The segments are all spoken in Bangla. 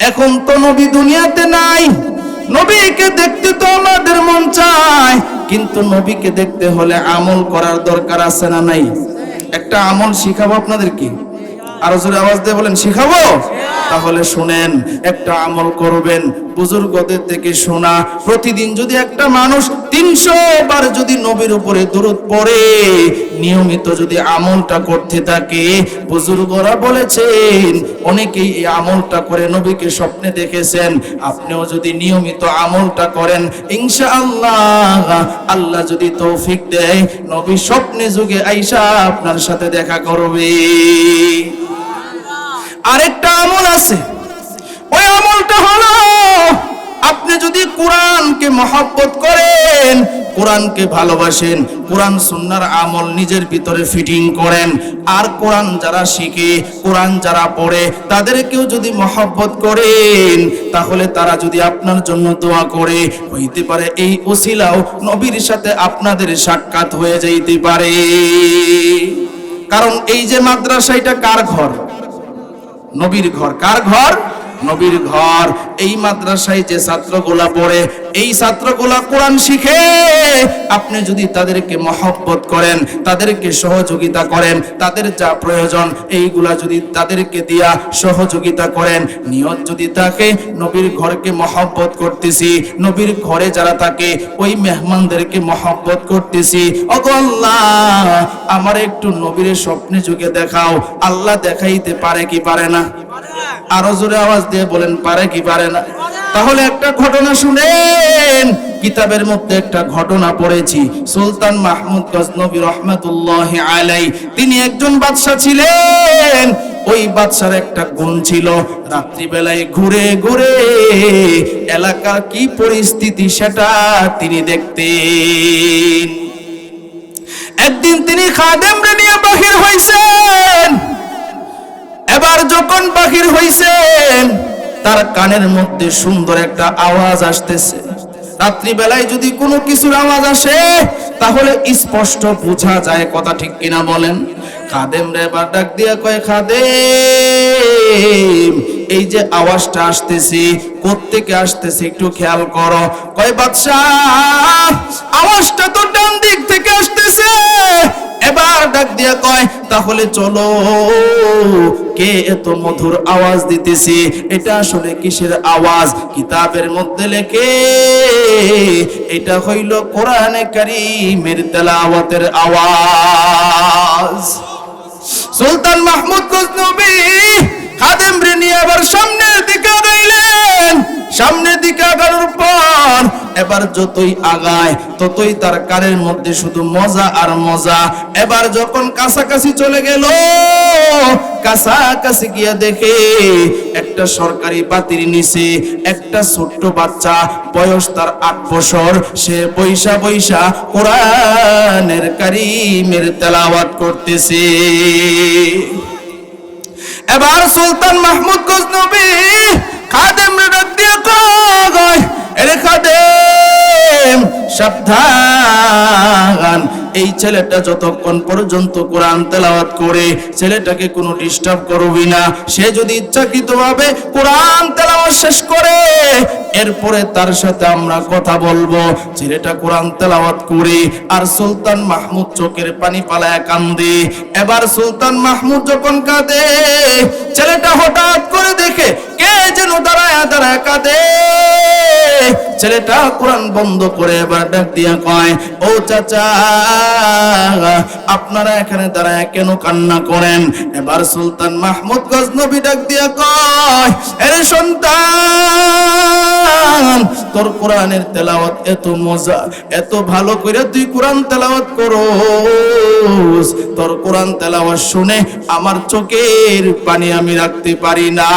এখন তো নবী দুনিয়াতে নাই। নবীকে দেখতে তো আমাদের মন চায়, কিন্তু নবীকে দেখতে হলে আমল করার দরকার আছে না নাই? একটা আমল শিখাবো আপনাদেরকে? আরও জোরে আওয়াজ দিয়ে বলেন, শিখাবো? তাহলে শুনেন, একটা আমল করবেন, বুজুর্গদের থেকে শোনা। প্রতিদিন যদি একটা মানুষ তিনশো বার যদি নবীর উপরে দূরত পড়ে, নিয়মিত যদি আমলটা করতে থাকে, বুজুর্গরা বলেছেন, অনেকেই এই আমলটা করে নবীকে স্বপ্নে দেখেছেন, আপনিও যদি নিয়মিত আমলটা করেন, ইনশাআল্লাহ আল্লাহ যদি তৌফিক দেয়, নবী স্বপ্নে যুগে আইসা আপনার সাথে দেখা করবে। আরেকটা আমল আছে। ওই আমলটা হলো, আপনি যদি কোরআনকে মহব্বত করেন, কোরআনকে ভালোবাসেন, কোরআন সুন্নার আমল নিজের ভিতরে ফিটিং করেন, আর কোরআন যারা শিখে, কোরআন যারা পড়ে, তাদেরকেও যদি মহব্বত করেন, তাহলে তারা যদি আপনার জন্য দোয়া করে, হইতে পারে এই ওসিলাও নবীর সাথে আপনাদের সাক্ষাৎ হয়ে যাইতে পারে। কারণ এই যে মাদ্রাসা এটা কার ঘর? নবীর ঘর। কার ঘর? নবীর ঘর, এই মাদ্রাসায় যে ছাত্রগুলা পড়ে, এই ছাত্রগুলা কোরআন শিখে। আপনি যদি তাদেরকে মহব্বত করেন, তাদেরকে সহযোগিতা করেন, তাদের যা প্রয়োজন, এইগুলা যদি তাদেরকে দিয়া সহযোগিতা করেন, নিয়ত যদি থাকে, নবীর ঘরকে মহব্বত করতেছি, নবীর ঘরে যারা থাকে, ওই মেহমানদেরকে মহব্বত করতেছি। ওগো আল্লাহ, আমার একটু নবীর স্বপ্নে যুগে দেখাও, আল্লাহ দেখাইতে পারে কি পারে না? আরও জোরে আওয়াজ দিয়ে বলেন, পারে কি পারে না? তাহলে একটা ঘটনা শুনেন। কিতাবের মধ্যে একটা ঘটনা পড়েছি। সুলতান মাহমুদ গজনবী রহমতুল্লাহ আলাই তিনি একজন বাদশা ছিলেন। ওই বাদশার একটা গুণ ছিল, রাত্রিবেলায় ঘুরে ঘুরে এলাকার কি পরিস্থিতি সেটা তিনি দেখতেন। একদিন তিনি খাদেম নিয়ে বাহির হয়েছেন এবার যখন বাহির হইছেন তার কানের মধ্যে সুন্দর একটা আওয়াজ আসতেছে। রাত্রিবেলায় যদি কোনো কিছুর আওয়াজ আসে, তাহলে স্পষ্ট বোঝা যায় কথা ঠিক কিনা বলেন। খাদেম রে এবার ডাক দিয়া কয়, খাদেম, এই যে আওয়াজটা আসতেছে, কোত্থেকে আসতেছে একটু খেয়াল করো। কয়, বাদশাহ, আওয়াজটা তো ডান দিক থেকে আসতেছে। এবার ডাক দিয়া কয়, তাহলে চলো কে এত মধুর আওয়াজ দিতেছে? এটা আসলে কিসের আওয়াজ? কিতাবের মধ্যে লেখে, এটা হইল কোরআনে কারীমের তেলাওয়াতের আওয়াজ। সুলতান মাহমুদ গজনবী খাদেম রে নিয়ে আবার সামনের দিকে আগাইলেন। সামনের দিকে আগানোর পর এবার যতই আগায়, ততই তার কানের মধ্যে শুধু মজা আর মজা। এবার যখন কাছাকাছি চলে গেল, কাছাকাছি গিয়া দেখে একটা সরকারি বাতির নিচে একটা ছোট্ট বাচ্চা, বয়স তার আট বছর। সে বৈশা বৈশা কোরআনের কারিমের তেলাওয়াত করতেছে। এবার সুলতান মাহমুদ গজনবী খাদেম রে সাবধান। এই ছেলেটা যতক্ষণ পর্যন্ত কোরআন তেলাওয়াত করে, ছেলেটাকে কোনো ডিস্টার্ব করবি না। সে যদি ইচ্ছাকৃত ভাবে কোরআন তেলাওয়াত শেষ করে, এরপরে তার সাথে আমরা কথা বলব। ছেলেটা কোরআন তেলাওয়াত করে, আর সুলতান মাহমুদ চোখের পানি পালায় কান্দে। এবার সুলতান মাহমুদ যখন কাঁদে, ছেলেটা হঠাৎ করে দেখে কে যেন দাঁড়ায় দাঁড়ায় কাঁদে? ছেলেটা কোরআন বন্ধ করে এবার ডাক দিয়া কয়, ও চাচা, আপনারা এখানে দাঁড়ায় কেন কান্না করেন? এবার সুলতান মাহমুদ গজনবী ডাক দিয়া কয়, এরে সন্তান, তোর কোরআনের তেলাওয়াত এত মজা, এত ভালো করে তুই কোরআন তেলাওয়াত করোস। তোর কোরআন তেলাওয়াত শুনে আমার চোখের পানি আমি রাখতে পারি না।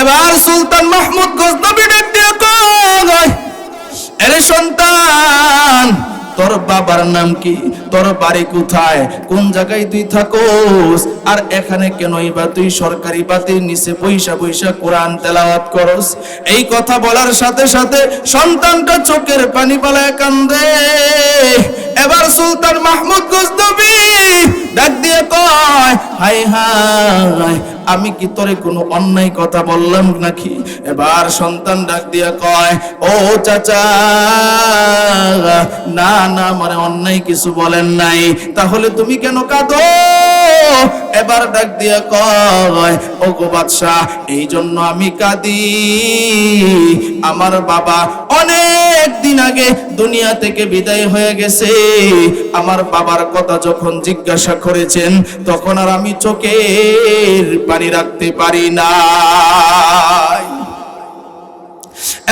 এবার সুলতান মাহমুদ গজনবী ডাক সন্তান, তোর বাবার নাম কি? তোর বাড়ি কোথায়? কোন জায়গায় তুই থাকোস? আর এখানে কেনই বা তুই সরকারি বাতির নিচে পয়সা পয়সা কোরআন তেলাওয়াত করস? এই কথা বলার সাথে সাথে সন্তানটা চোখের পানি পালায় কান্দে। এবার সুলতান মাহমুদ গজনবী ডাক দিয়ে কয় হাই হাই আমি কি তোরে কোনো অন্যায় কথা বললাম নাকি? এবার সন্তান ডাক দিয়া কয়, ও চাচা, না না মানে অন্যায় কিছু বলেন নাই। তাহলে তুমি কেন কাঁদো? এবার ডাক দিয়া কয় ও গো বাদশাহ এই জন্য আমি কাঁদি। আমার বাবা অনেক দিন আগে দুনিয়া থেকে বিদায় হয়ে গেছে। আমার বাবার কথা যখন জিজ্ঞাসা করেছেন, তখন আর আমি চোখের পানি রাখতে পারি না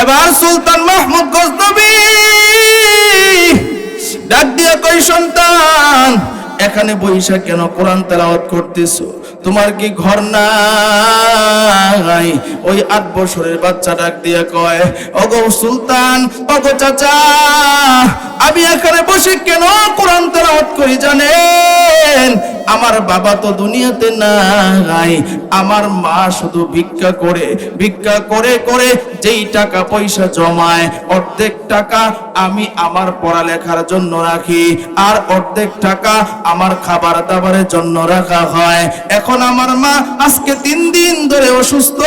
এবার সুলতান মাহমুদ গজনবী ডাক দিয়া কই সন্তান এখানে বৈশা কেন কোরআন তেলাওয়াত করতেছো? তোমার কি ঘর নাই? ওই আট বছরের বাচ্চা ডাক দিয়ে কয় অগ সুলতান অগ চাচা, আমি এখানে বসে কেন কোরআন তেলাওয়াত করি জানেন? আমার বাবা তো দুনিয়াতে নাই। আমার মা শুধু ভিক্ষা করে ভিক্ষা করে করে যেই টাকা পয়সা জমায়, অর্ধেক টাকা আমি আমার পড়ালেখার জন্য রাখি, আর অর্ধেক টাকা আমার খাবার দাবারের জন্য রাখা হয়। এখন আমার মা আজকে তিন দিন ধরে অসুস্থ।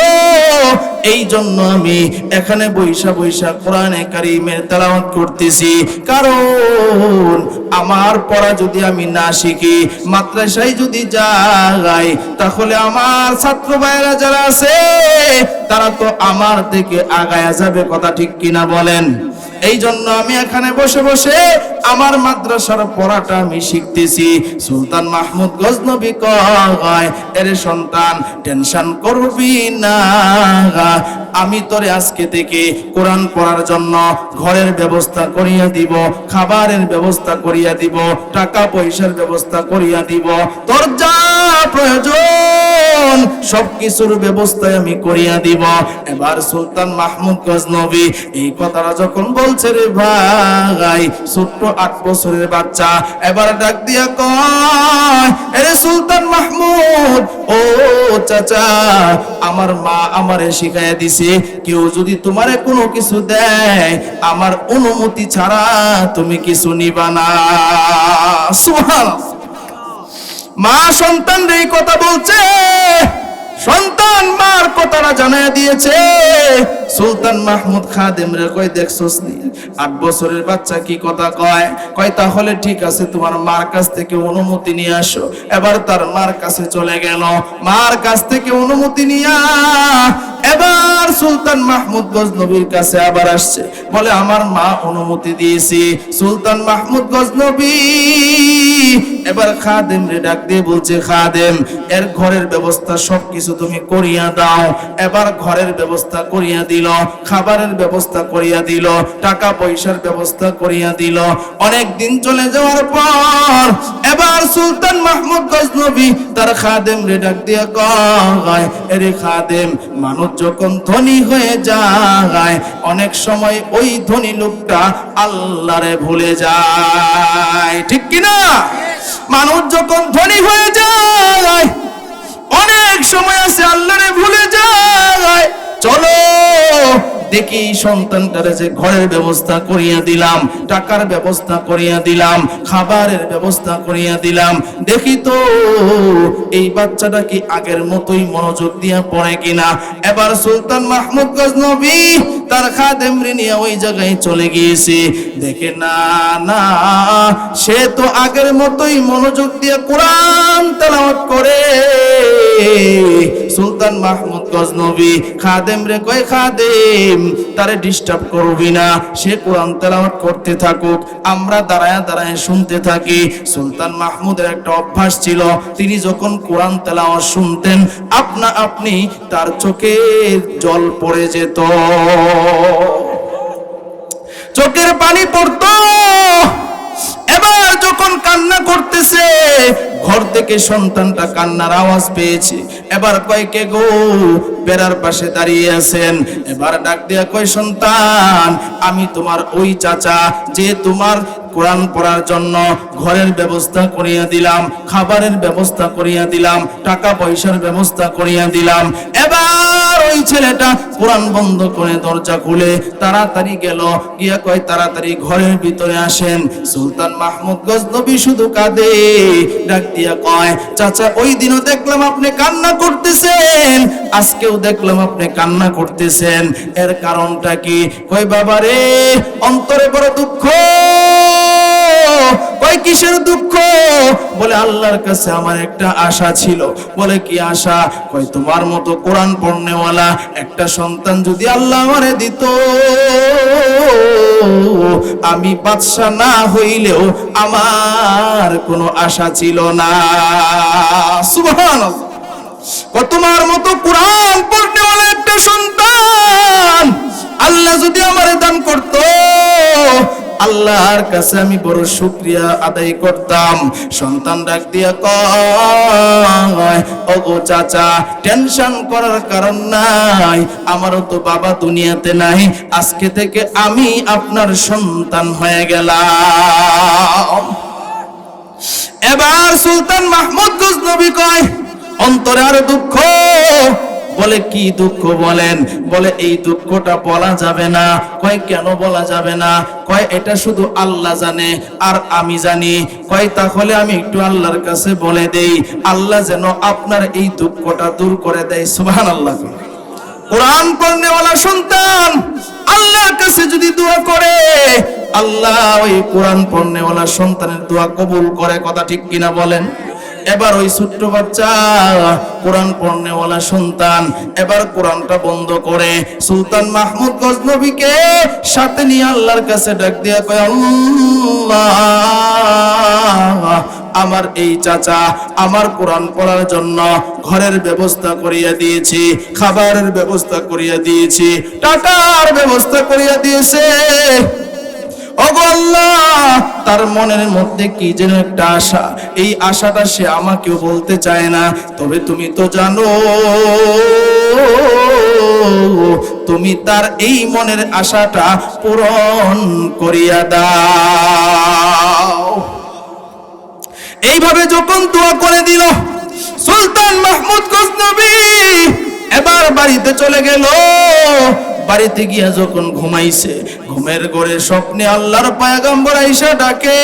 এই জন্য আমি এখানে বৈশা বৈশা কোরআনে কারিমের তেলাওয়াত করতেছি। কারণ আমার পড়া যদি আমি না শিখি, মাদ্রাসায় যদি যাই, তাহলে আমার ছাত্র ভাইরা যারা আছে, তারা তো আমার থেকে আগায়া যাবে, কথা ঠিক কিনা বলেন? এই জন্য আমি এখানে বসে বসে আমার মাদ্রাসার পড়াটা আমি শিখতেছি। সুলতান মাহমুদ গজনবী কয়, এর সন্তান, টেনশন করবি না। আমি তোরে আজকে থেকে কোরআন পড়ার জন্য ঘরের ব্যবস্থা করিয়া দিব, খাবারের ব্যবস্থা করিয়া দিব, টাকা পয়সার ব্যবস্থা করিয়া দিব। তোর যা প্রয়োজন। সব কিছুর ব্যবস্থায় আমি করিয়া দিব। এবার সুলতান মাহমুদ গজনবী এই কথাটা যখন বলছে রে ভাই, ছোট্ট আট বছরের বাচ্চা, এবার ডাক দিয়া এরে সুলতান মাহমুদ, ও চাচা, আমার মা আমারে শিখাইয়া দিছে, কেউ যদি তোমারে কোনো কিছু দেয়, আমার অনুমতি ছাড়া তুমি কিছু নিবা না। সুবহানাল্লাহ। মা সন্তান এই কথা বলছে, সন্তান মার কথাটা জানায় দিয়েছে। সুলতান মাহমুদ খাদেম রে কই দেখছস নি, আট বছরের বাচ্চা কি কথা কয়? কয়, তাহলে ঠিক আছে, তোমার মার কাছ থেকে অনুমতি নিয়ে আসো। এবার তার মার কাছে চলে গেল। মার কাছ থেকে অনুমতি নিয়া এবার সুলতান মাহমুদ গজনবীর কাছে আবার আসছে। বলে, আমার মা অনুমতি দিয়েছি, সুলতান মাহমুদ গজনবী এবার খাদেম রে ডাক দিয়ে বলছে, খাদেম, এর ঘরের ব্যবস্থা সবকিছু তুমি করিয়া দাও। এবার ঘরের ব্যবস্থা করিয়া দিল, খাবারের ব্যবস্থা করিয়া দিল, টাকা পয়সার ব্যবস্থা করিয়া দিল। অনেক দিন চলে যাওয়ার পর এবার সুলতান মাহমুদ গজনবী তার খাদেম রে ডাক দিয়া কয়, এরে খাদেম, মানুষ যখন ধনী হয়ে যায়, অনেক সময় ওই ধনী লোকটা আল্লাহরে ভুলে যায়। ঠিক কিনা? মানুষ যখন ধনী হয়ে যায়, অনেক সময় আছে আল্লাহরে ভুলে যায়। চলো দেখি সন্তানটারে যে ঘরের ব্যবস্থা করিয়া দিলাম, টাকার ব্যবস্থা করিয়া দিলাম, খাবারের ব্যবস্থা করিয়া দিলাম। দেখি তো, এই বাচ্চাটা কি আগের মতোই মনোযোগ দিয়া পড়ে কিনা? এবার সুলতান মাহমুদ গজনবী তার খাদেম নিয়ে ওই জায়গায় চলে গিয়েছে। দেখে না না, সে তো আগের মতোই মনোযোগ দিয়ে কোরআন তেলাওয়াত করে। সুলতান মাহমুদ গজনবী, খাদেম রে কয়, খাদেম তারে ডিস্টার্ব করবি না। সে কোরআন তেলাওয়াত করতে থাকুক, আমরা দাঁড়ায় দাঁড়ায় শুনতে থাকি। সুলতান মাহমুদের একটা অভ্যাস ছিল, তিনি যখন কোরআন তেলাওয়াত শুনতেন, আপনা আপনি তার চোখে জল পড়ে যেত। চোখের পানি পড়তো। এবার যখন কান্না করতেছে, ঘর থেকে সন্তানটা কান্নার আওয়াজ পেয়েছে। এবার কয় কে গো? বেড়ার পাশে দাঁড়িয়ে আছেন। এবার ডাক দিয়া কয়, সন্তান, আমি তোমার ওই চাচা, যে তোমার কোরআন পড়ার জন্য ঘরের ব্যবস্থা করিয়া দিলাম, খাবারের ব্যবস্থা করিয়া দিলাম, টাকা পয়সার ব্যবস্থা করিয়া দিলাম। এবার ওই ছেলেটা কোরআন বন্ধ করে দরজা খুলে তাড়াতাড়ি গেল, গিয়া কয়, তাড়াতাড়ি ঘরের ভিতরে আসেন। সুলতান মাহমুদ গজনবী শুধু কাঁদে, ডাক দিয়া কয়, চাচা, ওই দিনও দেখলাম আপনি কান্না করতেছেন, আজকেও দেখলাম আপনি কান্না করতেছেন। এর কারণটা কি? কই বাবা রে অন্তরে বড় দুঃখ। কয় কিসের দুঃখ? বলে আল্লাহর কাছে আমার একটা আশা ছিল। বলে কি আশা? কয় তোমার মতো কোরআন পড়নেওয়ালা একটা সন্তান যদি আল্লাহ আমারে দিত, আমি বাদশা না হইলেও আমার কোনো আশা ছিল না। কয় তোমার মতো কোরআন পড়নেওয়ালা একটা সন্তান আল্লাহ যদি আমারে দান করতো আল্লাহর কাছে আমি বড় শুক্রিয়া আদায় করতাম। সন্তান ডাক দিয়া কয়, ওগো চাচা, টেনশন করার কারণ নাই, আমারও তো বাবা দুনিয়াতে নাই। আজকে থেকে আমি আপনার সন্তান হয়ে গেলাম। এবার সুলতান মাহমুদ গজনবী কয়, অন্তরে আর দুঃখ বলে, কি দুঃখ? বলেন, বলে, এই দুঃখটা বলা যাবে না। কয়, কেন বলা যাবে না? কয়, এটা শুধু আল্লাহ জানে, আর আমি জানি। কয়, তাহলে আমি একটু আল্লাহর কাছে বলে দেই, আল্লাহ যেন আপনার এই দুঃখটা দূর করে দেয়। সুবহান আল্লাহ কোরআন পড়নেওয়ালা সন্তান আল্লাহর কাছে যদি দোয়া করে, আল্লাহ ওই কোরআন পড়নেওয়ালা সন্তানের দোয়া কবুল করে, কথা ঠিক কিনা বলেন? এবার ওই ছোট্ট বাচ্চা কোরআন পড়নেওয়ালা সন্তান, এবার কোরআনটা বন্ধ করে। সুলতান মাহমুদ গজনবীকে সাথে নিয়ে আল্লাহর কাছে ডাক দিয়া কয়, আল্লাহ, আমার এই চাচা আমার কোরআন পড়ার জন্য ঘরের ব্যবস্থা করিয়া দিয়েছি, খাবারের ব্যবস্থা করিয়া দিয়েছি, টাকার ব্যবস্থা করিয়া দিয়েছে। তার মনের মধ্যে কি যেন একটা আশা? এই আশাটা সে আমাকেও বলতে চায় না। তবে তুমি তো জানো, তুমি তার এই মনের আশাটা পূরণ করিয়া দাও। এইভাবে যখন দোয়া করে দিল, সুলতান মাহমুদ গজনবী এবার বাড়িতে চলে গেল। বাড়িতে গিয়া যখন ঘুমাইছে, ঘুমের ঘরে স্বপ্নে আল্লাহর পায়গাম্বর আইসা ডাকে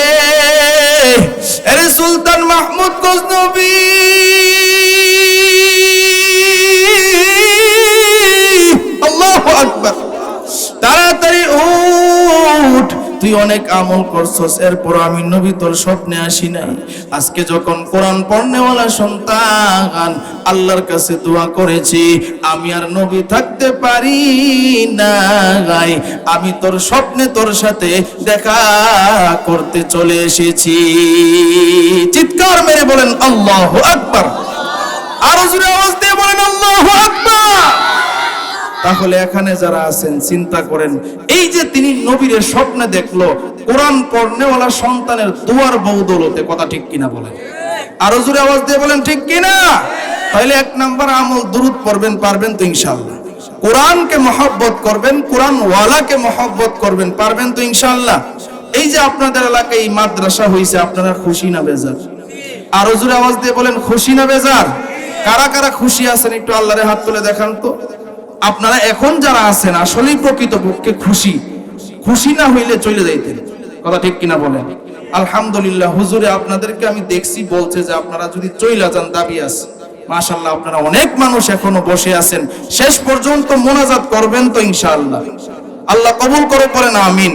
আরে সুলতান মাহমুদ গজনবী, আল্লাহু আকবার। তুই অনেক আমল করছস, এরপর আমি নবী তোর স্বপ্নে আসি নাই আজকে যখন কোরআন পড়নেওয়ালা সন্তান, আল্লাহর কাছে দোয়া করেছি, আমি আর নবী থাকতে পারি না আমি তোর স্বপ্নে তোর সাথে দেখা করতে চলে এসেছি। চিৎকার মেরে বলেন, আল্লাহ আকবার। আরও জোরে আওয়াজ দিয়ে বলেন, আল্লাহ আকবার। তাহলে এখানে যারা আছেন, চিন্তা করেন, এই যে তিনি নবীর স্বপ্নে দেখল, কোরআন পড়নেওয়ালা সন্তানের দুয়ার বৌদলতে কথা ঠিক কিনা বলেন। আরও জোরে আওয়াজ দিয়ে বলেন, ঠিক কিনা? তাহলে এক নাম্বার আমল দুরুদ পড়বেন, পারবেন তো ইনশাআল্লাহ। কোরআনকে মহব্বত করবেন কোরআন ওয়ালাকে মহব্বত করবেন, পারবেন তো ইনশাআল্লাহ। এই যে আপনাদের এলাকায় এই মাদ্রাসা হয়েছে আপনারা খুশি না বেজার? আরও জোরে আওয়াজ দিয়ে বলেন, খুশি না বেজার? কারা কারা খুশি আছেন, একটু আল্লাহরে হাত তুলে দেখান তো। আপনারা এখন যারা আছেন আসলেই প্রকৃত পক্ষে খুশি। খুশি না হইলে চলে যাইতেন। কথা ঠিক কিনা বলেন? আলহামদুলিল্লাহ, হুজুরে, আপনাদেরকে আমি দেখছি বলছে যে আপনারা যদি চইলা যান, দাবি আছে। মাশাল্লাহ আপনারা অনেক মানুষ এখনও বসে আছেন। শেষ পর্যন্ত মোনাজাত করবেন তো ইনশাআল্লাহ। আল্লাহ কবুল করে করেন আমিন।